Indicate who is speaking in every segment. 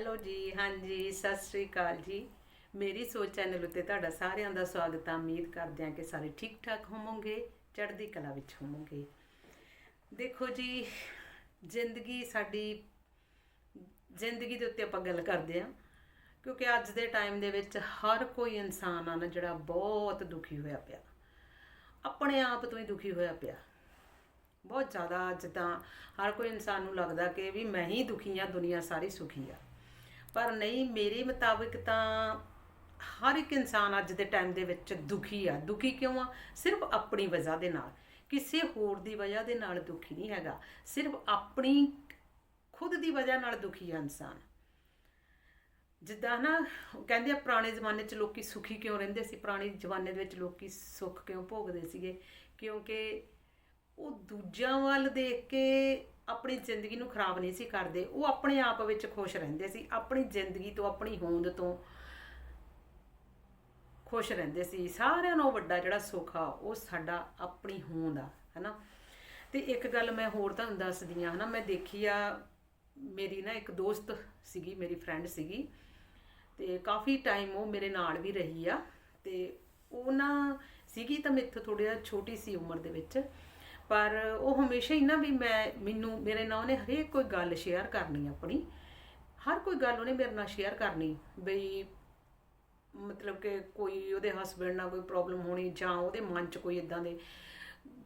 Speaker 1: Hello ਜੀ, ਹਾਂਜੀ, ਸਤਿ ਸ੍ਰੀ ਅਕਾਲ ਜੀ। ਮੇਰੀ ਸੋਚ ਚੈਨਲ ਉੱਤੇ ਤੁਹਾਡਾ ਸਾਰਿਆਂ ਦਾ ਸਵਾਗਤ ਹੈ ਉਮੀਦ ਕਰਦੇ ਹਾਂ ਕਿ ਸਾਰੇ ਠੀਕ ਠਾਕ ਹੋਵੋਗੇ, ਚੜ੍ਹਦੀ ਕਲਾ ਵਿੱਚ ਹੋਵੋਗੇ। ਦੇਖੋ ਜੀ, ਜ਼ਿੰਦਗੀ ਸਾਡੀ, ਜ਼ਿੰਦਗੀ ਦੇ ਉੱਤੇ ਆਪਾਂ ਗੱਲ ਕਰਦੇ ਹਾਂ, ਕਿਉਂਕਿ ਅੱਜ ਦੇ ਟਾਈਮ ਦੇ ਵਿੱਚ ਹਰ ਕੋਈ ਇਨਸਾਨ ਆ ਨਾ ਜਿਹੜਾ ਬਹੁਤ ਦੁਖੀ ਹੋਇਆ ਪਿਆ। ਆਪਣੇ ਆਪ ਤੋਂ ਹੀ ਦੁਖੀ ਹੋਇਆ ਪਿਆ। ਬਹੁਤ ਜ਼ਿਆਦਾ ਜਿੱਦਾਂ ਹਰ ਕੋਈ ਇਨਸਾਨ ਨੂੰ ਲੱਗਦਾ ਕਿ ਵੀ ਮੈਂ ਹੀ ਦੁਖੀ ਆ ਦੁਨੀਆ ਸਾਰੀ ਸੁਖੀ ਆ। ਪਰ ਨਹੀਂ, ਮੇਰੇ ਮੁਤਾਬਿਕ ਤਾਂ ਹਰ ਇੱਕ ਇਨਸਾਨ ਅੱਜ ਦੇ ਟਾਈਮ ਦੇ ਵਿੱਚ ਦੁਖੀ ਆ। ਦੁਖੀ ਕਿਉਂ ਆ? ਸਿਰਫ ਆਪਣੀ ਵਜ੍ਹਾ ਦੇ ਨਾਲ। ਕਿਸੇ ਹੋਰ ਦੀ ਵਜ੍ਹਾ ਦੇ ਨਾਲ ਦੁਖੀ ਨਹੀਂ ਹੈਗਾ। ਸਿਰਫ ਆਪਣੀ ਖੁਦ ਦੀ ਵਜ੍ਹਾ ਨਾਲ ਦੁਖੀ ਆ ਇਨਸਾਨ। ਜਿੱਦਾਂ ਨਾ ਕਹਿੰਦੇ ਆ, ਪੁਰਾਣੇ ਜ਼ਮਾਨੇ 'ਚ ਲੋਕੀ ਸੁਖੀ ਕਿਉਂ ਰਹਿੰਦੇ ਸੀ? ਪੁਰਾਣੇ ਜ਼ਮਾਨੇ ਦੇ ਵਿੱਚ ਲੋਕੀ ਸੁੱਖ ਕਿਉਂ ਭੋਗਦੇ ਸੀਗੇ? ਕਿਉਂਕਿ ਉਹ ਦੂਜਿਆਂ ਵੱਲ ਦੇਖ ਕੇ ਆਪਣੀ ਜ਼ਿੰਦਗੀ ਨੂੰ ਖਰਾਬ ਨਹੀਂ ਸੀ ਕਰਦੇ, ਉਹ ਆਪਣੇ ਆਪ ਵਿੱਚ ਖੁਸ਼ ਰਹਿੰਦੇ ਸੀ, ਆਪਣੀ ਜ਼ਿੰਦਗੀ ਤੋਂ, ਆਪਣੀ ਹੋਂਦ ਤੋਂ ਖੁਸ਼ ਰਹਿੰਦੇ ਸੀ। ਸਾਰਿਆਂ ਨਾਲੋਂ ਵੱਡਾ ਜਿਹੜਾ ਸੁੱਖ ਆ, ਉਹ ਸਾਡਾ ਆਪਣੀ ਹੋਂਦ ਆ, ਹੈਨਾ? ਤੇ ਇੱਕ ਗੱਲ ਮੈਂ ਹੋਰ ਤੁਹਾਨੂੰ ਦੱਸਦੀ ਆ ਹਨਾ? ਮੈਂ ਦੇਖੀ ਆ, ਮੇਰੀ ਨਾ ਇੱਕ ਦੋਸਤ ਸੀਗੀ, ਮੇਰੀ ਫਰੈਂਡ ਸੀਗੀ, ਤੇ ਕਾਫੀ ਟਾਈਮ ਉਹ ਮੇਰੇ ਨਾਲ ਵੀ ਰਹੀ ਆ, ਤੇ ਉਹ ਨਾ ਸੀਗੀ ਤਾਂ ਮੇਥੋਂ ਥੋੜਾ ਛੋਟੀ ਸੀ ਉਮਰ ਦੇ ਵਿੱਚ ਪਰ ਉਹ ਹਮੇਸ਼ਾ ਹੀ ਨਾ ਵੀ ਮੈਂ ਮੈਨੂੰ ਮੇਰੇ ਨਾਲ ਉਹਨੇ ਹਰੇਕ ਕੋਈ ਗੱਲ ਸ਼ੇਅਰ ਕਰਨੀ ਆਪਣੀ। ਹਰ ਕੋਈ ਗੱਲ ਉਹਨੇ ਮੇਰੇ ਨਾਲ ਸ਼ੇਅਰ ਕਰਨੀ ਬਈ ਮਤਲਬ ਕਿ ਕੋਈ ਉਹਦੇ ਹਸਬੰਡ ਨਾਲ ਕੋਈ ਪ੍ਰੋਬਲਮ ਹੋਣੀ ਜਾਂ ਉਹਦੇ ਮਨ 'ਚ ਕੋਈ ਇਦਾਂ ਦੇ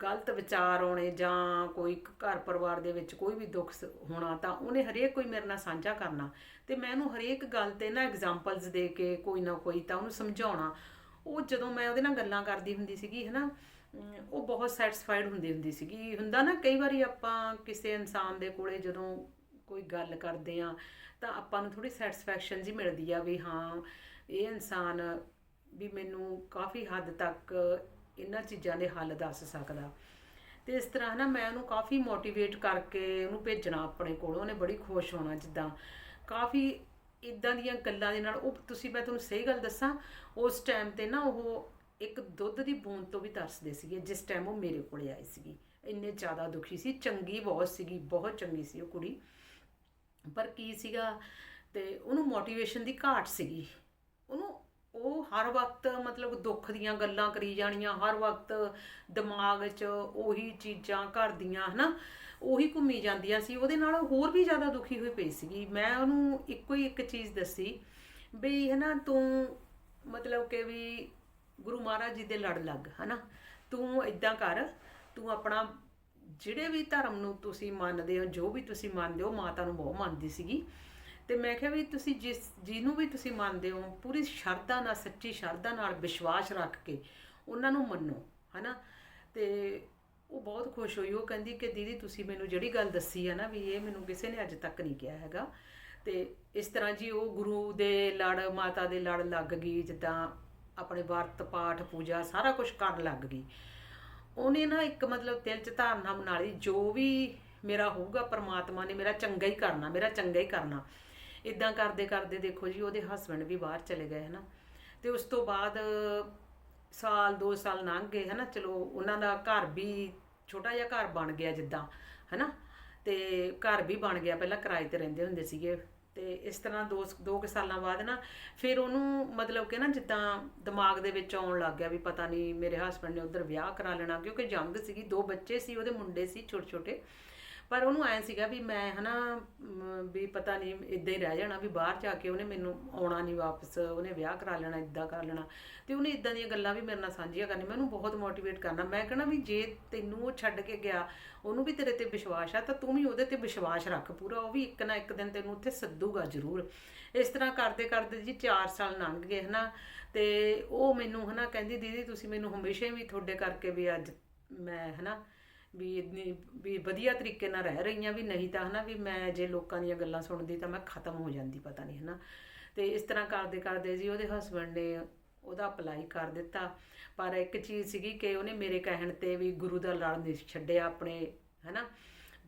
Speaker 1: ਗਲਤ ਵਿਚਾਰ ਆਉਣੇ ਜਾਂ ਕੋਈ ਘਰ ਪਰਿਵਾਰ ਦੇ ਵਿੱਚ ਕੋਈ ਵੀ ਦੁੱਖ ਸ- ਹੋਣਾ ਤਾਂ ਉਹਨੇ ਹਰੇਕ ਕੋਈ ਮੇਰੇ ਨਾਲ ਸਾਂਝਾ ਕਰਨਾ। ਤੇ ਮੈਂ ਉਹਨੂੰ ਹਰੇਕ ਗੱਲ ਤੇ ਨਾ ਐਗਜ਼ਾਮਪਲਸ ਦੇ ਕੇ ਕੋਈ ਨਾ ਕੋਈ ਤਾਂ ਉਹਨੂੰ ਸਮਝਾਉਣਾ। ਉਹ ਜਦੋਂ ਮੈਂ ਉਹਦੇ ਨਾਲ ਗੱਲਾਂ ਕਰਦੀ ਹੁੰਦੀ ਸੀਗੀ ਹਨਾ ਅਮ, ਉਹ ਬਹੁਤ ਸੈਟੀਸਫਾਈਡ ਹੁੰਦੀ ਹੁੰਦੀ ਸੀਗੀ। ਹੁੰਦਾ ਨਾ, ਕਈ ਵਾਰੀ ਆਪਾਂ ਕਿਸੇ ਇਨਸਾਨ ਦੇ ਕੋਲੇ ਜਦੋਂ ਕੋਈ ਗੱਲ ਕਰਦੇ ਆ ਤਾਂ ਆਪਾਂ ਨੂੰ ਥੋੜੀ ਸੈਟੀਸਫੈਕਸ਼ਨ ਜੀ ਮਿਲਦੀ ਆ ਵੀ ਹਾਂ, ਇਹ ਇਨਸਾਨ ਵੀ ਮੈਨੂੰ ਕਾਫੀ ਹੱਦ ਤੱਕ ਇਹਨਾਂ ਚੀਜ਼ਾਂ ਦੇ ਹੱਲ ਦੱਸ ਸਕਦਾ। ਤੇ ਇਸ ਤਰ੍ਹਾਂ ਨਾ ਮੈਂ ਉਹਨੂੰ ਕਾਫੀ ਮੋਟੀਵੇਟ ਕਰਕੇ ਉਹਨੂੰ ਭੇਜਣਾ ਆਪਣੇ ਕੋਲ, ਉਹਨੇ ਬੜੀ ਖੁਸ਼ ਹੋਣਾ ਜਿੱਦਾਂ। ਕਾਫੀ ਇਦਾਂ ਦੀਆਂ ਗੱਲਾਂ ਦੇ ਨਾਲ, ਉਹ ਤੁਸੀਂ, ਮੈਂ ਤੁਹਾਨੂੰ ਸਹੀ ਗੱਲ ਦੱਸਾਂ, ਉਸ ਟਾਈਮ ਤੇ ਨਾ ਉਹ ਇੱਕ ਦੁੱਧ ਦੀ ਬੂੰਦ ਤੋਂ ਵੀ ਤਰਸਦੇ ਸੀਗੇ, ਜਿਸ ਟਾਈਮ ਉਹ ਮੇਰੇ ਕੋਲੇ ਆਈ ਸੀਗੀ। ਇੰਨੇ ਜ਼ਿਆਦਾ ਦੁਖੀ ਸੀ, ਚੰਗੀ ਬਹੁਤ ਸੀਗੀ, ਬਹੁਤ ਚੰਗੀ ਸੀ ਉਹ ਕੁੜੀ। ਪਰ ਕੀ ਸੀਗਾ ਤੇ ਉਹਨੂੰ ਮੋਟੀਵੇਸ਼ਨ ਦੀ ਘਾਟ ਸੀਗੀ। ਉਹਨੂੰ ਉਹ ਹਰ ਵਕਤ ਮਤਲਬ ਦੁੱਖ ਦੀਆਂ ਗੱਲਾਂ ਕਰੀ ਜਾਣੀਆਂ, ਹਰ ਵਕਤ ਦਿਮਾਗ 'ਚ ਉਹੀ ਚੀਜ਼ਾਂ ਘਰ ਦੀਆਂ, ਹਨਾ, ਉਹੀ ਘੁੰਮੀ ਜਾਂਦੀਆਂ ਸੀ। ਉਹਦੇ ਨਾਲ ਹੋਰ ਵੀ ਜ਼ਿਆਦਾ ਦੁਖੀ ਹੋਈ ਪਈ ਸੀਗੀ। ਮੈਂ ਉਹਨੂੰ ਇੱਕੋ ਹੀ ਇੱਕ ਚੀਜ਼ ਦੱਸੀ ਵੀ ਹਨਾ, ਤੂੰ ਮਤਲਬ ਕਿ ਵੀ ਗੁਰੂ ਮਹਾਰਾਜ ਜੀ ਦੇ ਲੜ ਲੱਗ, ਹਨਾ? ਤੂੰ ਇਦਾਂ ਕਰ, ਤੂੰ ਆਪਣਾ ਜਿਹੜੇ ਵੀ ਧਰਮ ਨੂੰ ਤੁਸੀਂ ਮੰਨਦੇ ਹੋ, ਜੋ ਵੀ ਤੁਸੀਂ ਮੰਨਦੇ ਹੋ, ਮਾਤਾ ਨੂੰ ਬਹੁਤ ਮੰਨਦੀ ਸੀਗੀ। ਤੇ ਮੈਂ ਕਿਹਾ ਵੀ ਤੁਸੀਂ ਜਿਸ, ਜਿਹਨੂੰ ਵੀ ਤੁਸੀਂ ਮੰਨਦੇ ਹੋ, ਪੂਰੀ ਸ਼ਰਧਾ ਨਾਲ, ਸੱਚੀ ਸ਼ਰਧਾ ਨਾਲ, ਵਿਸ਼ਵਾਸ ਰੱਖ ਕੇ ਉਹਨਾਂ ਨੂੰ ਮੰਨੋ, ਹਨਾ? ਤੇ ਉਹ ਬਹੁਤ ਖੁਸ਼ ਹੋਈ। ਉਹ ਕਹਿੰਦੀ ਕਿ ਦੀਦੀ, ਤੁਸੀਂ ਮੈਨੂੰ ਜਿਹੜੀ ਗੱਲ ਦੱਸੀ ਹੈ ਨਾ ਵੀ ਇਹ ਮੈਨੂੰ ਕਿਸੇ ਨੇ ਅੱਜ ਤੱਕ ਨਹੀਂ ਕਿਹਾ ਹੈਗਾ। ਤੇ ਇਸ ਤਰ੍ਹਾਂ ਜੀ ਉਹ ਗੁਰੂ ਦੇ ਲੜ, ਮਾਤਾ ਦੇ ਲੜ ਲੱਗ ਗਈ, ਜਿੱਦਾਂ ਆਪਣੇ ਵਰਤ, ਪਾਠ, ਪੂਜਾ ਸਾਰਾ ਕੁਝ ਕਰਨ ਲੱਗ ਗਈ। ਉਹਨੇ ਨਾ ਇੱਕ ਮਤਲਬ ਦਿਲ 'ਚ ਧਾਰਨਾ ਬਣਾ ਲਈ, ਜੋ ਵੀ ਮੇਰਾ ਹੋਊਗਾ ਪਰਮਾਤਮਾ ਨੇ ਮੇਰਾ ਚੰਗਾ ਹੀ ਕਰਨਾ, ਮੇਰਾ ਚੰਗਾ ਹੀ ਕਰਨਾ। ਇਦਾਂ ਕਰਦੇ ਕਰਦੇ ਦੇਖੋ ਜੀ, ਉਹਦੇ ਹਸਬੰਡ ਵੀ ਬਾਹਰ ਚਲੇ ਗਏ, ਹਨਾ। ਤੇ ਉਸ ਤੋਂ ਬਾਅਦ ਸਾਲ 2 ਸਾਲ ਲੰਘ ਗਏ, ਹਨਾ। ਚਲੋ, ਉਹਨਾਂ ਦਾ ਘਰ ਵੀ ਛੋਟਾ ਜਿਹਾ ਘਰ ਬਣ ਗਿਆ ਜਿੱਦਾਂ, ਹਨਾ। ਤੇ ਘਰ ਵੀ ਬਣ ਗਿਆ, ਪਹਿਲਾਂ ਕਿਰਾਏ ਤੇ ਰਹਿੰਦੇ ਹੁੰਦੇ ਸੀਗੇ। ਤੇ ਇਸ ਤਰ੍ਹਾਂ ਦੋ ਦੋ ਕੁ ਸਾਲਾਂ ਬਾਅਦ ਨਾ ਫਿਰ ਉਹਨੂੰ ਮਤਲਬ ਕਿ ਨਾ ਜਿੱਦਾਂ ਦਿਮਾਗ ਦੇ ਵਿੱਚ ਆਉਣ ਲੱਗ ਗਿਆ ਵੀ ਪਤਾ ਨਹੀਂ ਮੇਰੇ ਹਸਬੰਡ ਨੇ ਉਧਰ ਵਿਆਹ ਕਰਾ ਲੈਣਾ ਕਿਉਂਕਿ ਜੰਗ ਸੀਗੀ, ਦੋ ਬੱਚੇ ਸੀ, ਉਹਦੇ ਮੁੰਡੇ ਸੀ ਛੋਟੇ ਛੋਟੇ ਪਰ ਉਹਨੂੰ ਐ ਸੀਗਾ ਵੀ ਮੈਂ ਹਨਾ ਮ, ਵੀ ਪਤਾ ਨਹੀਂ ਇਦਾਂ ਹੀ ਰਹਿ ਜਾਣਾ ਵੀ ਬਾਹਰ ਜਾ ਕੇ ਉਹਨੇ ਮੈਨੂੰ ਆਉਣਾ ਨਹੀਂ ਵਾਪਸ ਉਹਨੇ ਵਿਆਹ ਕਰਾ ਲੈਣਾ ਇਦਾਂ ਕਰ ਲੈਣਾ। ਤੇ ਉਹਨੇ ਇਦਾਂ ਦੀਆਂ ਗੱਲਾਂ ਵੀ ਮੇਰੇ ਨਾਲ ਸਾਂਝੀਆਂ ਕਰਨੀ ਮੈਂ ਉਹਨੂੰ ਬਹੁਤ ਮੋਟੀਵੇਟ ਕਰਨਾ। ਮੈਂ ਕਹਣਾ ਵੀ ਜੇ ਤੈਨੂੰ ਉਹ ਛੱਡ ਕੇ ਗਿਆ ਉਹਨੂੰ ਵੀ ਤੇਰੇ ਤੇ ਵਿਸ਼ਵਾਸ ਆ ਤਾਂ ਤੂੰ ਵੀ ਉਹਦੇ ਤੇ ਵਿਸ਼ਵਾਸ ਰੱਖ ਪੂਰਾ ਉਹ ਵੀ ਇੱਕ ਨਾ ਇੱਕ ਦਿਨ ਤੈਨੂੰ ਉੱਥੇ ਸੱਦੂਗਾ ਜ਼ਰੂਰ। ਇਸ ਤਰ੍ਹਾਂ ਕਰਦੇ ਕਰਦੇ ਜੀ 4 ਸਾਲ ਲੰਘ ਗਏ ਹਨਾ। ਤੇ ਉਹ ਮੈਨੂੰ ਹਨਾ ਕਹਿੰਦੀ ਦੀਦੀ ਤੁਸੀਂ ਮੈਨੂੰ ਹਮੇਸ਼ਾ ਹੀ ਵੀ ਤੁਹਾਡੇ ਕਰਕੇ ਵੀ ਅੱਜ ਮੈਂ ਹਨਾ ਵੀ ਇੰਨੀ, ਵੀ ਵਧੀਆ ਤਰੀਕੇ ਨਾਲ ਰਹਿ ਰਹੀਆਂ ਵੀ ਨਹੀਂ ਤਾਂ ਹਨਾ, ਵੀ ਮੈਂ ਜੇ ਲੋਕਾਂ ਦੀਆਂ ਗੱਲਾਂ ਸੁਣਦੀ ਤਾਂ ਮੈਂ ਖਤਮ ਹੋ ਜਾਂਦੀ ਪਤਾ ਨਹੀਂ ਹਨਾ। ਤੇ ਇਸ ਤਰ੍ਹਾਂ ਕਰਦੇ ਕਰਦੇ ਜੀ ਉਹਦੇ ਹਸਬੰਡ ਨੇ ਉਹਦਾ ਅਪਲਾਈ ਕਰ ਦਿੱਤਾ। ਪਰ ਇੱਕ ਚੀਜ਼ ਸੀਗੀ ਕਿ ਉਹਨੇ ਮੇਰੇ ਕਹਿਣ ਤੇ ਵੀ ਗੁਰੂ ਦਾ ਲੜ ਨਹੀਂ ਛੱਡਿਆ ਆਪਣੇ, ਹਨਾ।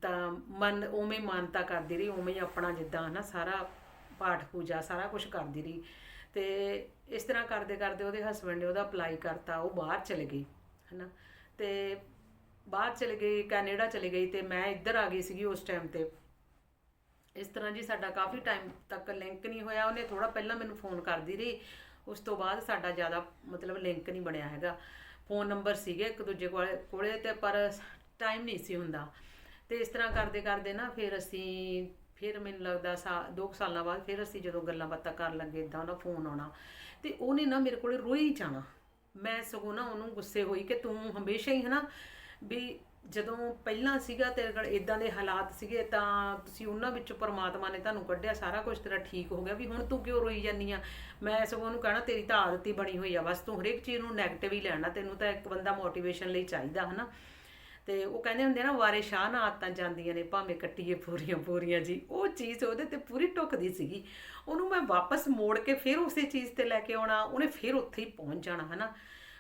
Speaker 1: ਤਾਂ ਮਨ ਉਵੇਂ ਹੀ ਮਾਨਤਾ ਕਰਦੀ ਰਹੀ, ਉਵੇਂ ਹੀ ਆਪਣਾ ਜਿੱਦਾਂ ਹਨਾ, ਸਾਰਾ ਪਾਠ ਪੂਜਾ, ਸਾਰਾ ਕੁਝ ਕਰਦੀ ਰਹੀ। ਤੇ ਇਸ ਤਰ੍ਹਾਂ ਕਰਦੇ ਕਰਦੇ ਉਹਦੇ ਹਸਬੰਡ ਨੇ ਉਹਦਾ ਅਪਲਾਈ ਕਰਤਾ, ਉਹ ਬਾਹਰ ਚਲੇ ਗਈ, ਹਨਾ। ਤੇ ਬਾਹਰ ਚਲੇ ਗਈ ਕੈਨੇਡਾ ਚਲੇ ਗਈ ਤੇ ਮੈਂ ਇੱਧਰ ਆ ਗਈ ਸੀਗੀ ਉਸ ਟਾਈਮ ਤੇ। ਇਸ ਤਰ੍ਹਾਂ ਜੀ ਸਾਡਾ ਕਾਫੀ ਟਾਈਮ ਤੱਕ ਲਿੰਕ ਨਹੀਂ ਹੋਇਆ, ਉਹਨੇ ਥੋੜਾ ਪਹਿਲਾਂ ਮੈਨੂੰ ਫੋਨ ਕਰਦੀ ਰਹੀ। ਉਸ ਤੋਂ ਬਾਅਦ ਸਾਡਾ ਜ਼ਿਆਦਾ ਮਤਲਬ ਲਿੰਕ ਨਹੀਂ ਬਣਿਆ ਹੈਗਾ। ਫੋਨ ਨੰਬਰ ਸੀਗੇ ਇੱਕ ਦੂਜੇ ਕੋਲੇ ਕੋਲੇ ਤੇ ਪਰ ਟਾਈਮ ਨਹੀਂ ਸੀ ਹੁੰਦਾ। ਤੇ ਇਸ ਤਰ੍ਹਾਂ ਕਰਦੇ ਕਰਦੇ ਨਾ ਫਿਰ ਅਸੀਂ, ਫਿਰ ਮੈਨੂੰ ਲੱਗਦਾ ਸਾ 2 ਸਾਲਾਂ ਬਾਅਦ ਫਿਰ ਅਸੀਂ ਜਦੋਂ ਗੱਲਾਂ ਬਾਤਾਂ ਕਰਨ ਲੱਗੇ ਇਦਾਂ ਉਹਦਾ ਫੋਨ ਆਉਣਾ। ਤੇ ਉਹਨੇ ਨਾ ਮੇਰੇ ਕੋਲੇ ਰੋਈ ਜਾਣਾ। ਮੈਂ ਸਗੋਂ ਨਾ ਉਹਨੂੰ ਗੁੱਸੇ ਹੋਈ ਕਿ ਤੂੰ ਹਮੇਸ਼ਾ ਹੀ ਹਨਾ ਵੀ ਜਦੋਂ ਪਹਿਲਾਂ ਸੀਗਾ ਤੇਰੇ ਕੋਲ ਇਦਾਂ ਦੇ ਹਾਲਾਤ ਸੀਗੇ ਤਾਂ ਤੁਸੀਂ ਉਹਨਾਂ ਵਿੱਚੋਂ ਪਰਮਾਤਮਾ ਨੇ ਤੁਹਾਨੂੰ ਕੱਢਿਆ, ਸਾਰਾ ਕੁਝ ਤੇਰਾ ਠੀਕ ਹੋ ਗਿਆ ਵੀ ਹੁਣ ਤੂੰ ਕਿਉਂ ਰੋਈ ਜਾਂਦੀ ਆ? ਮੈਂ ਸਗੋਂ ਉਹਨੂੰ ਕਹਿਣਾ, ਤੇਰੀ ਤਾਂ ਆਦਤ ਹੀ ਬਣੀ ਹੋਈ ਆ ਬਸ, ਤੂੰ ਹਰੇਕ ਚੀਜ਼ ਨੂੰ 네ਗੇਟਿਵ ਹੀ ਲੈਣਾ, ਤੈਨੂੰ ਤਾਂ ਇੱਕ ਬੰਦਾ ਮੋਟੀਵੇਸ਼ਨ ਲਈ ਚਾਹੀਦਾ, ਹਨਾ? ਤੇ ਉਹ ਕਹਿੰਦੇ ਹੁੰਦੇ ਆ ਨਾ, ਵਾਰੇ ਸ਼ਾਹ ਨਾ ਆਤਾਂ ਜਾਂਦੀਆਂ ਨੇ, ਭਾਵੇਂ ਕੱਟੀਏ ਪੂਰੀਆਂ ਪੂਰੀਆਂ ਜੀ। ਉਹ ਚੀਜ਼ ਉਹਦੇ ਤੇ ਪੂਰੀ ਟੁੱਕਦੀ ਸੀਗੀ। ਉਹਨੂੰ ਮੈਂ ਵਾਪਸ ਮੋੜ ਕੇ ਫਿਰ ਉਸੇ ਚੀਜ਼ ਤੇ ਲੈ ਕੇ ਆਉਣਾ, ਉਹਨੇ ਫਿਰ ਉੱਥੇ ਹੀ ਪਹੁੰਚ ਜਾਣਾ, ਹਨਾ?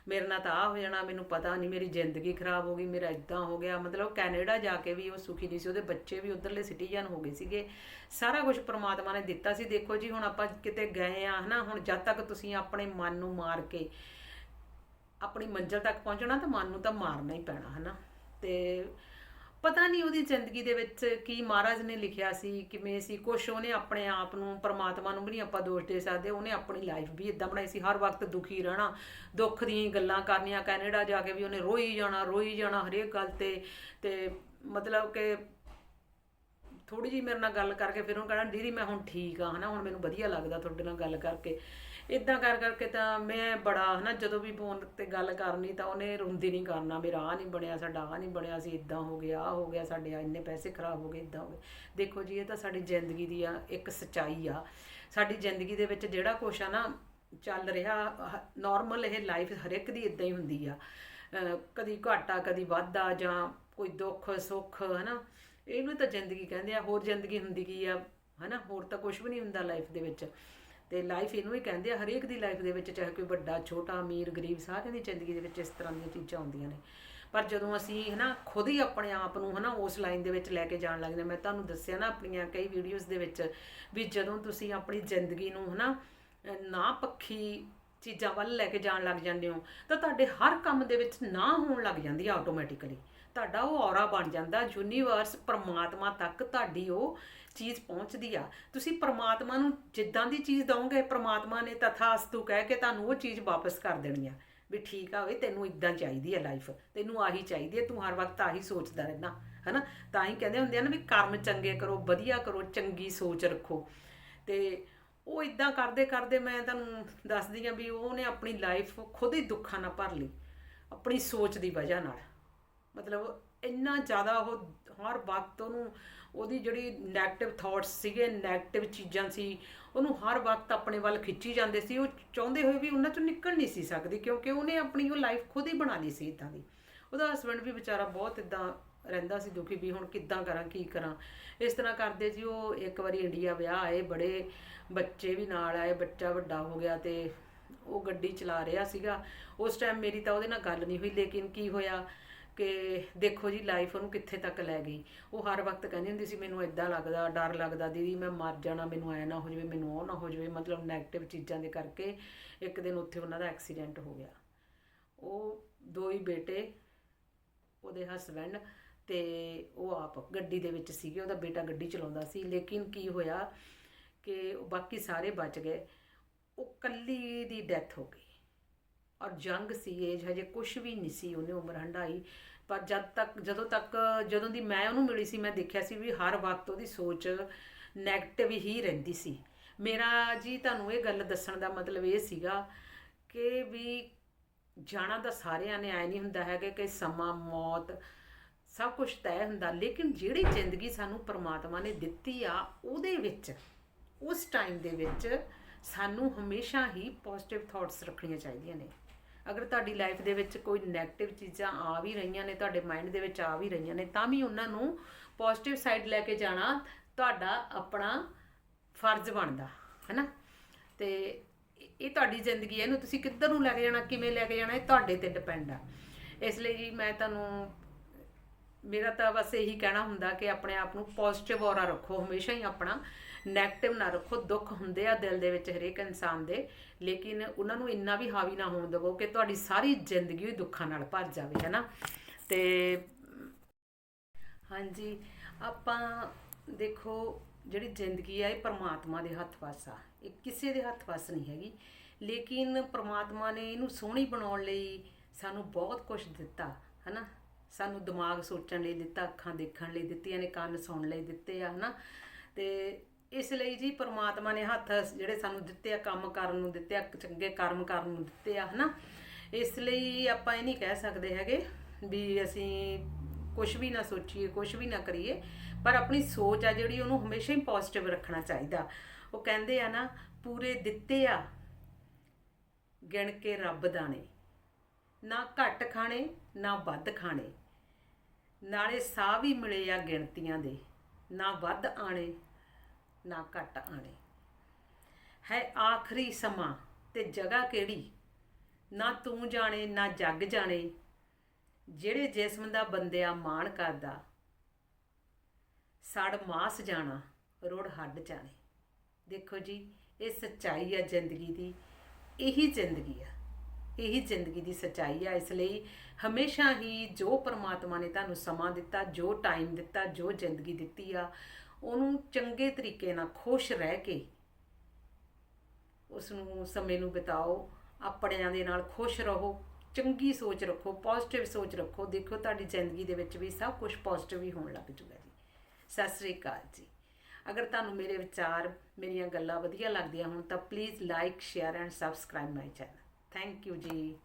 Speaker 1: ਮੇਰੇ ਨਾਲ ਤਾਂ ਆ ਹੋ ਜਾਣਾ, ਮੈਨੂੰ ਪਤਾ ਨਹੀਂ ਮੇਰੀ ਜ਼ਿੰਦਗੀ ਖਰਾਬ ਹੋ ਗਈ, ਮੇਰਾ ਇਦਾਂ ਹੋ ਗਿਆ। ਮਤਲਬ ਕੈਨੇਡਾ ਜਾ ਕੇ ਵੀ ਉਹ ਸੁਖੀ ਨਹੀਂ ਸੀ, ਉਹਦੇ ਬੱਚੇ ਵੀ ਉਧਰਲੇ ਸਿਟੀਜ਼ਨ ਹੋ ਗਏ ਸੀਗੇ। ਸਾਰਾ ਕੁਝ ਪ੍ਰਮਾਤਮਾ ਨੇ ਦਿੱਤਾ ਸੀ। ਦੇਖੋ ਜੀ, ਹੁਣ ਆਪਾਂ ਕਿਤੇ ਗਏ ਆ, ਹਨਾ, ਹੁਣ ਜਦ ਤੱਕ ਤੁਸੀਂ ਆਪਣੇ ਮਨ ਨੂੰ ਮਾਰ ਕੇ ਆਪਣੀ ਮੰਜ਼ਿਲ ਤੱਕ ਪਹੁੰਚਣਾ, ਤਾਂ ਮਨ ਨੂੰ ਤਾਂ ਮਾਰਨਾ ਹੀ ਪੈਣਾ, ਹਨਾ। ਤੇ ਪਤਾ ਨਹੀਂ ਉਹਦੀ ਜ਼ਿੰਦਗੀ ਦੇ ਵਿੱਚ ਕੀ ਮਹਾਰਾਜ ਨੇ ਲਿਖਿਆ ਸੀ, ਕਿਵੇਂ ਸੀ, ਕੁਛ ਉਹਨੇ ਆਪਣੇ ਆਪ ਨੂੰ, ਪਰਮਾਤਮਾ ਨੂੰ ਵੀ ਨਹੀਂ ਆਪਾਂ ਦੋਸ਼ ਦੇ ਸਕਦੇ, ਉਹਨੇ ਆਪਣੀ ਲਾਈਫ ਵੀ ਇਦਾਂ ਬਣਾਈ ਸੀ, ਹਰ ਵਕਤ ਦੁਖੀ ਰਹਿਣਾ, ਦੁੱਖ ਦੀਆਂ ਗੱਲਾਂ ਕਰਨੀਆਂ, ਕੈਨੇਡਾ ਜਾ ਕੇ ਵੀ ਉਹਨੇ ਰੋਈ ਜਾਣਾ ਰੋਈ ਜਾਣਾ ਹਰੇਕ ਗੱਲ ਤੇ ਤੇ ਮਤਲਬ ਕਿ ਥੋੜੀ ਜੀ ਮੇਰੇ ਨਾਲ ਗੱਲ ਕਰਕੇ ਫਿਰ ਉਹਨੂੰ ਕਹਿਣਾ, ਦੀਦੀ, ਮੈਂ ਹੁਣ ਠੀਕ ਆ, ਹਨਾ, ਹੁਣ ਮੈਨੂੰ ਵਧੀਆ ਲੱਗਦਾ ਤੁਹਾਡੇ ਨਾਲ ਗੱਲ ਕਰਕੇ। ਇਦਾਂ ਕਰ ਕਰਕੇ ਤਾਂ ਮੈਂ ਬੜਾ, ਹਨਾ, ਜਦੋਂ ਵੀ ਫੋਨ ਤੇ ਗੱਲ ਕਰਨੀ ਤਾਂ ਉਹਨੇ ਰੋਂਦੀ ਨਹੀਂ ਕਰਨਾ, ਮੇਰਾ ਆ ਨਹੀਂ ਬਣਿਆ, ਸਾਡਾ ਆ ਨਹੀਂ ਬਣਿਆ ਸੀ ਇਦਾਂ ਹੋ ਗਿਆ ਆ ਹੋ ਗਿਆ, ਸਾਡੇ ਆ ਇੰਨੇ ਪੈਸੇ ਖਰਾਬ ਹੋ ਗਏ ਇਦਾਂ ਹੋ ਗਏ। ਦੇਖੋ ਜੀ, ਇਹ ਤਾਂ ਸਾਡੀ ਜ਼ਿੰਦਗੀ ਦੀ ਆ, ਇੱਕ ਸਚਾਈ ਆ। ਸਾਡੀ ਜ਼ਿੰਦਗੀ ਦੇ ਵਿੱਚ ਜਿਹੜਾ ਕੁਛ ਆ ਨਾ, ਚੱਲ ਰਿਹਾ ਨਾਰਮਲ ਇਹ ਲਾਈਫ ਹਰ ਇੱਕ ਦੀ ਇਦਾਂ ਹੀ ਹੁੰਦੀ ਆ। ਅਹ, ਕਦੀ ਘਾਟਾ, ਕਦੀ ਵਾਧਾ ਜਾਂ ਕੋਈ ਦੁੱਖ, ਸੁੱਖ, ਹਨਾ ਇਹਨੂੰ ਤਾਂ ਜ਼ਿੰਦਗੀ ਕਹਿੰਦੇ ਆ, ਹੋਰ ਜ਼ਿੰਦਗੀ ਹੁੰਦੀ ਕੀ ਆ, ਹਨਾ? ਹੋਰ ਤਾਂ ਕੁਝ ਵੀ ਨਹੀਂ ਹੁੰਦਾ ਲਾਈਫ ਦੇ ਵਿੱਚ। ਤੇ ਲਾਈਫ ਇਹਨੂੰ ਹੀ ਕਹਿੰਦੇ ਆ, ਹਰੇਕ ਦੀ ਲਾਈਫ ਦੇ ਵਿੱਚ, ਚਾਹੇ ਕੋਈ ਵੱਡਾ, ਛੋਟਾ, ਅਮੀਰ, ਗਰੀਬ, ਸਾਰਿਆਂ ਦੀ ਜ਼ਿੰਦਗੀ ਦੇ ਵਿੱਚ ਇਸ ਤਰ੍ਹਾਂ ਦੀਆਂ ਚੀਜ਼ਾਂ ਆਉਂਦੀਆਂ ਨੇ। ਪਰ ਜਦੋਂ ਅਸੀਂ, ਹਨਾ, ਖੁਦ ਹੀ ਆਪਣੇ ਆਪ ਨੂੰ, ਹਨਾ, ਉਸ ਲਾਈਨ ਦੇ ਵਿੱਚ ਲੈ ਕੇ ਜਾਣ ਲੱਗਦੇ ਮੈਂ ਤੁਹਾਨੂੰ ਦੱਸਿਆ ਨਾ ਆਪਣੀਆਂ ਕਈ ਵੀਡੀਓਜ਼ ਦੇ ਵਿੱਚ ਵੀ ਜਦੋਂ ਤੁਸੀਂ ਆਪਣੀ ਜ਼ਿੰਦਗੀ ਨੂੰ, ਹਨਾ, ਨਾ ਪੱਖੀ ਚੀਜ਼ਾਂ ਵੱਲ ਲੈ ਕੇ ਜਾਣ ਲੱਗ ਜਾਂਦੇ ਹੋ, ਤਾਂ ਤੁਹਾਡੇ ਹਰ ਕੰਮ ਦੇ ਵਿੱਚ ਨਾ ਹੋਣ ਲੱਗ ਜਾਂਦੀ ਆ ਆਟੋਮੈਟਿਕਲੀ ਤੁਹਾਡਾ ਉਹ ਔਰਾ ਬਣ ਜਾਂਦਾ ਯੂਨੀਵਰਸ ਪਰਮਾਤਮਾ ਤੱਕ ਤੁਹਾਡੀ ਉਹ ਚੀਜ਼ ਪਹੁੰਚਦੀ ਆ। ਤੁਸੀਂ ਪਰਮਾਤਮਾ ਨੂੰ ਜਿੱਦਾਂ ਦੀ ਚੀਜ਼ ਦਵੋਗੇ, ਪਰਮਾਤਮਾ ਨੇ ਤਥਾਸਤੂ ਕਹਿ ਕੇ ਤੁਹਾਨੂੰ ਉਹ ਚੀਜ਼ ਵਾਪਸ ਕਰ ਦੇਣੀ ਆ, ਵੀ ਠੀਕ ਆ ਵੇ, ਤੈਨੂੰ ਇਦਾਂ ਚਾਹੀਦੀ ਹੈ ਲਾਈਫ ਤੈਨੂੰ ਆਹੀ ਚਾਹੀਦੀ ਹੈ ਤੂੰ ਹਰ ਵਕਤ ਆਹੀ ਸੋਚਦਾ ਰਹਿਣਾ, ਹਨਾ? ਤਾਂ ਹੀ ਕਹਿੰਦੇ ਹੁੰਦੇ ਆ ਨਾ ਵੀ ਕਰਮ ਚੰਗੇ ਕਰੋ, ਵਧੀਆ ਕਰੋ, ਚੰਗੀ ਸੋਚ ਰੱਖੋ। ਤੇ ਉਹ ਇਦਾਂ ਕਰਦੇ ਕਰਦੇ ਮੈਂ ਤੁਹਾਨੂੰ ਦੱਸਦੀ ਆ ਵੀ ਉਹਨੇ ਆਪਣੀ ਲਾਈਫ ਖੁਦ ਹੀ ਦੁੱਖਾਂ ਨਾਲ ਭਰ ਲਈ, ਆਪਣੀ ਸੋਚ ਦੀ ਵਜ੍ਹਾ ਨਾਲ। ਮਤਲਬ ਇੰਨਾ ਜ਼ਿਆਦਾ ਉਹ ਹਰ ਵਕਤ ਉਹਨੂੰ ਉਹਦੀ ਜਿਹੜੀ 네ਗੇਟਿਵ ਥਾਟਸ ਸੀਗੇ 네ਗੇਟਿਵ ਚੀਜ਼ਾਂ ਸੀ, ਉਹਨੂੰ ਹਰ ਵਕਤ ਆਪਣੇ ਵੱਲ ਖਿੱਚੀ ਜਾਂਦੇ ਸੀ। ਉਹ ਚਾਹੁੰਦੇ ਹੋਏ ਵੀ ਉਹਨਾਂ ਚੋਂ ਨਿਕਲ ਨਹੀਂ ਸੀ ਸਕਦੀ ਕਿਉਂਕਿ ਉਹਨੇ ਆਪਣੀ ਉਹ ਲਾਈਫ ਖੁਦ ਹੀ ਬਣਾ ਲਈ ਸੀ ਇਦਾਂ ਦੀ। ਉਹਦਾ ਹਸਬੰਡ ਵੀ ਵਿਚਾਰਾ ਬਹੁਤ ਇਦਾਂ ਰਹਿੰਦਾ ਸੀ ਦੁਖੀ ਵੀ, ਹੁਣ ਕਿੱਦਾਂ ਕਰਾਂ, ਕੀ ਕਰਾਂ। ਇਸ ਤਰ੍ਹਾਂ ਕਰਦੇ ਜੀ ਉਹ, ਇੱਕ ਵਾਰੀ ਇੰਡੀਆ ਵਿਆਹ ਆਏ, ਬੜੇ ਬੱਚੇ ਵੀ ਨਾਲ ਆਏ, ਬੱਚਾ ਵੱਡਾ ਹੋ ਗਿਆ ਤੇ ਉਹ ਗੱਡੀ ਚਲਾ ਰਿਹਾ ਸੀਗਾ। ਉਸ ਟਾਈਮ ਮੇਰੀ ਤਾਂ ਉਹਦੇ ਨਾਲ ਗੱਲ ਨਹੀਂ ਹੋਈ, ਲੇਕਿਨ ਕੀ ਹੋਇਆ? ਕਿ ਦੇਖੋ ਜੀ ਲਾਈਫ ਉਹਨੂੰ ਕਿੱਥੇ ਤੱਕ ਲੈ ਗਈ। ਉਹ ਹਰ ਵਕਤ ਕਹਿੰਦੀ ਹੁੰਦੀ ਸੀ, ਮੈਨੂੰ ਇਦਾਂ ਲੱਗਦਾ, ਡਰ ਲੱਗਦਾ, ਦੀਦੀ, ਮੈਂ ਮਰ ਜਾਣਾ, ਮੈਨੂੰ ਐ ਨਾ ਹੋ ਜਾਵੇ, ਮੈਨੂੰ ਉਹ ਨਾ ਹੋ ਜਾਵੇ। ਮਤਲਬ 네ਗੇਟਿਵ ਚੀਜ਼ਾਂ ਦੇ ਕਰਕੇ ਇੱਕ ਦਿਨ ਉੱਥੇ ਉਹਨਾਂ ਦਾ ਐਕਸੀਡੈਂਟ ਹੋ ਗਿਆ। ਉਹ ਦੋ ਹੀ ਬੇਟੇ, ਉਹਦੇ ਹਸਬੰਡ ਤੇ ਉਹ ਆਪ ਗੱਡੀ ਦੇ ਵਿੱਚ ਸੀਗੇ। ਉਹਦਾ ਬੇਟਾ ਗੱਡੀ ਚਲਾਉਂਦਾ ਸੀ। ਲੇਕਿਨ ਕੀ ਹੋਇਆ ਕਿ ਉਹ ਬਾਕੀ ਸਾਰੇ ਬਚ ਗਏ। ਉਹ ਕੱਲੀ ਦੀ ਡੈਥ ਹੋ ਗਈ। ਔਰ ਜੰਗ ਸੀ ਏਜ ਹਜੇ ਕੁਝ ਵੀ ਨਹੀਂ ਸੀ ਉਹਨੇ ਉਮਰ ਹੰਡਾਈ ਪਰ ਜਦ ਤੱਕ, ਜਦੋਂ ਤੱਕ, ਜਦੋਂ ਦੀ ਮੈਂ ਉਹਨੂੰ ਮਿਲੀ ਸੀ, ਮੈਂ ਦੇਖਿਆ ਸੀ ਵੀ ਹਰ ਵਕਤ ਉਹਦੀ ਸੋਚ 네ਗੇਟਿਵ ਹੀ ਰਹਿੰਦੀ ਸੀ। ਮੇਰਾ ਜੀ ਤੁਹਾਨੂੰ ਇਹ ਗੱਲ ਦੱਸਣ ਦਾ ਮਤਲਬ ਇਹ ਸੀਗਾ ਕਿ ਵੀ ਜਾਣਾ ਤਾਂ ਸਾਰਿਆਂ ਨੇ ਆਏ ਨਹੀਂ ਹੁੰਦਾ ਹੈਗਾ ਕਿ ਸਮਾਂ, ਮੌਤ ਸਭ ਕੁਝ ਤੈਅ ਹੁੰਦਾ। ਲੇਕਿਨ ਜਿਹੜੀ ਜ਼ਿੰਦਗੀ ਸਾਨੂੰ ਪਰਮਾਤਮਾ ਨੇ ਦਿੱਤੀ ਆ, ਉਹਦੇ ਵਿੱਚ, ਉਸ ਟਾਈਮ ਦੇ ਵਿੱਚ ਸਾਨੂੰ ਹਮੇਸ਼ਾ ਹੀ ਪੋਜ਼ਿਟਿਵ ਥਾਟਸ ਰੱਖਣੀਆਂ ਚਾਹੀਦੀਆਂ ਨੇ। ਅਗਰ ਤੁਹਾਡੀ ਲਾਈਫ ਦੇ ਵਿੱਚ ਕੋਈ 네ਗੇਟਿਵ ਚੀਜ਼ਾਂ ਆ ਵੀ ਰਹੀਆਂ ਨੇ, ਤੁਹਾਡੇ ਮਾਈਂਡ ਦੇ ਵਿੱਚ ਆ ਵੀ ਰਹੀਆਂ ਨੇ, ਤਾਂ ਵੀ ਉਹਨਾਂ ਨੂੰ ਪੋਜ਼ਿਟਿਵ ਸਾਈਡ ਲੈ ਕੇ ਜਾਣਾ ਤੁਹਾਡਾ ਆਪਣਾ ਫਰਜ਼ ਬਣਦਾ, ਹੈਨਾ? ਤੇ ਇਹ ਤੁਹਾਡੀ ਜ਼ਿੰਦਗੀ ਹੈ, ਇਹਨੂੰ ਤੁਸੀਂ ਕਿੱਧਰ ਨੂੰ ਲੈ ਕੇ ਜਾਣਾ, ਕਿਵੇਂ ਲੈ ਕੇ ਜਾਣਾ, ਇਹ ਤੁਹਾਡੇ ਤੇ ਡਿਪੈਂਡ ਆ। ਇਸ ਲਈ ਜੀ ਮੈਂ ਤੁਹਾਨੂੰ, ਮੇਰਾ ਤਾਂ ਬਸ ਇਹੀ ਕਹਿਣਾ ਹੁੰਦਾ ਕਿ ਆਪਣੇ ਆਪ ਨੂੰ ਪੋਜ਼ਿਟਿਵ ਔਰਾ ਰੱਖੋ, ਹਮੇਸ਼ਾ ਹੀ ਆਪਣਾ। 네ਗੇਟਿਵ ਨਾ ਰੱਖੋ, ਦੁੱਖ ਹੁੰਦੇ ਆ ਦਿਲ ਦੇ ਵਿੱਚ ਹਰੇਕ ਇਨਸਾਨ ਦੇ, ਲੇਕਿਨ ਉਹਨਾਂ ਨੂੰ ਇੰਨਾ ਵੀ ਹਾਵੀ ਨਾ ਹੋਣ ਦਿਵੋ ਕਿ ਤੁਹਾਡੀ ਸਾਰੀ ਜ਼ਿੰਦਗੀ ਦੁੱਖਾਂ ਨਾਲ ਭਰ ਜਾਵੇ ਹੈ ਨਾ ਤੇ ਹਾਂਜੀ, ਆਪਾਂ ਦੇਖੋ ਜਿਹੜੀ ਜ਼ਿੰਦਗੀ ਆ, ਇਹ ਪਰਮਾਤਮਾ ਦੇ ਹੱਥ ਵੱਸ ਆ। ਇਹ ਕਿਸੇ ਦੇ ਹੱਥ ਵੱਸ ਨਹੀਂ ਹੈਗੀ। ਲੇਕਿਨ ਪਰਮਾਤਮਾ ਨੇ ਇਹਨੂੰ ਸੋਹਣੀ ਬਣਾਉਣ ਲਈ ਸਾਨੂੰ ਬਹੁਤ ਕੁਝ ਦਿੱਤਾ, ਹਨਾ? ਸਾਨੂੰ ਦਿਮਾਗ ਸੋਚਣ ਲਈ ਦਿੱਤਾ, ਅੱਖਾਂ ਦੇਖਣ ਲਈ ਦਿੱਤੀਆਂ ਨੇ, ਕੰਨ ਸੁਣਨ ਲਈ ਦਿੱਤੇ ਆ, ਹਨਾ? ਤੇ ਇਸ ਲਈ ਜੀ ਪਰਮਾਤਮਾ ਨੇ ਹੱਥ ਜਿਹੜੇ ਸਾਨੂੰ ਦਿੱਤੇ ਆ, ਕੰਮ ਕਰਨ ਨੂੰ ਦਿੱਤੇ ਆ, ਚੰਗੇ ਕਰਮ ਕਰਨ ਨੂੰ ਦਿੱਤੇ ਆ, ਹਨਾ? ਇਸ ਲਈ ਆਪਾਂ ਇਹ ਨਹੀਂ ਕਹਿ ਸਕਦੇ ਹੈਗੇ ਵੀ ਅਸੀਂ ਕੁਝ ਵੀ ਨਾ ਸੋਚੀਏ ਕੁਝ ਵੀ ਨਾ ਕਰੀਏ, ਪਰ ਆਪਣੀ ਸੋਚ ਆ ਜਿਹੜੀ ਉਹਨੂੰ ਹਮੇਸ਼ਾ ਹੀ ਪੋਜ਼ਿਟਿਵ ਰੱਖਣਾ ਚਾਹੀਦਾ। ਉਹ ਕਹਿੰਦੇ ਆ ਨਾ, ਪੂਰੇ ਦਿੱਤੇ ਆ, ਗਿਣ ਕੇ ਰੱਬ ਦਾਣੇ। ਨਾ ਘੱਟ ਖਾਣੇ, ਨਾ ਵੱਧ ਖਾਣੇ। ਨਾਲੇ ਸਾਹ ਵੀ ਮਿਲੇ ਆ ਗਿਣਤੀਆਂ ਦੇ, ਨਾ ਵੱਧ ਆਣੇ ਨਾ ਘੱਟ ਆਣੇ ਹੈ ਆਖਰੀ ਸਮਾਂ ਤੇ ਜਗ੍ਹਾ ਕਿਹੜੀ? ਨਾ ਤੂੰ ਜਾਣੇ, ਨਾ ਜੱਗ ਜਾਣੇ। ਜਿਹੜੇ ਜਿਸਮ ਦਾ ਬੰਦਿਆ ਮਾਣ ਕਰਦਾ, ਸੜ ਮਾਸ ਜਾਣਾ, ਰੋੜ ਹੱਡ ਜਾਣੇ। ਦੇਖੋ ਜੀ, ਇਹ ਸੱਚਾਈ ਆ ਜ਼ਿੰਦਗੀ ਦੀ, ਇਹੀ ਜ਼ਿੰਦਗੀ ਆ। ਇਹੀ ਜ਼ਿੰਦਗੀ ਦੀ ਸੱਚਾਈ ਆ, ਇਸ ਲਈ ਹਮੇਸ਼ਾ ਹੀ ਜੋ ਪਰਮਾਤਮਾ ਨੇ ਤੁਹਾਨੂੰ ਸਮਾਂ ਦਿੱਤਾ, ਜੋ ਟਾਈਮ ਦਿੱਤਾ, ਜੋ ਜ਼ਿੰਦਗੀ ਦਿੱਤੀ ਆ ਉਹਨੂੰ ਚੰਗੇ ਤਰੀਕੇ ਨਾਲ ਖੁਸ਼ ਰਹਿ ਕੇ ਉਸ ਨੂੰ ਸਮੇਂ ਨੂੰ ਬਿਤਾਓ, ਆਪਣਿਆਂ ਦੇ ਨਾਲ ਖੁਸ਼ ਰਹੋ, ਚੰਗੀ ਸੋਚ ਰੱਖੋ ਪੋਜ਼ਿਟਿਵ ਸੋਚ ਰੱਖੋ। ਦੇਖੋ ਤੁਹਾਡੀ ਜ਼ਿੰਦਗੀ ਦੇ ਵਿੱਚ ਵੀ ਸਭ ਕੁਝ ਪੋਜ਼ਿਟਿਵ ਹੀ ਹੋਣ ਲੱਗ ਜੂਗਾ ਜੀ। ਸਤਿ ਸ੍ਰੀ ਅਕਾਲ ਜੀ। ਅਗਰ ਤੁਹਾਨੂੰ ਮੇਰੇ ਵਿਚਾਰ, ਮੇਰੀਆਂ ਗੱਲਾਂ ਵਧੀਆ ਲੱਗਦੀਆਂ ਹੋਣ ਤਾਂ please like share and subscribe my channel thank you ji.